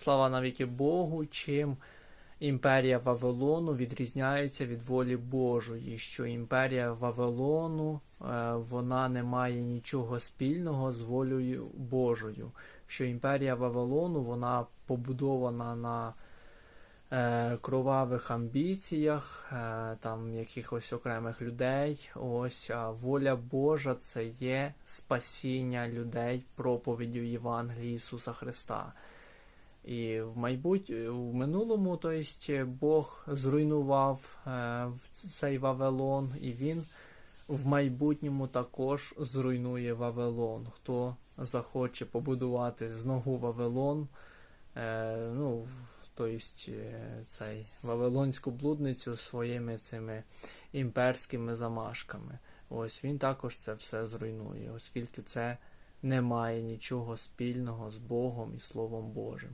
Слава навіки Богу, чим імперія Вавилону відрізняється від волі Божої, що імперія Вавилону е, вона не має нічого спільного з волею Божою. Що імперія Вавилону вона побудована на е, кровавих амбіціях, е, там якихось окремих людей. Ось воля Божа це є спасіння людей проповіддю Євангелії Ісуса Христа. І в майбут... в минулому, то есть, Бог зруйнував е, цей Вавилон, і він в майбутньому також зруйнує Вавилон. Хто захоче побудувати знову Вавилон, е, ну, то есть, е, цей Вавилонську блудницю своїми цими імперськими замашками. Ось він також це все зруйнує, оскільки це не має нічого спільного з Богом і Словом Божим.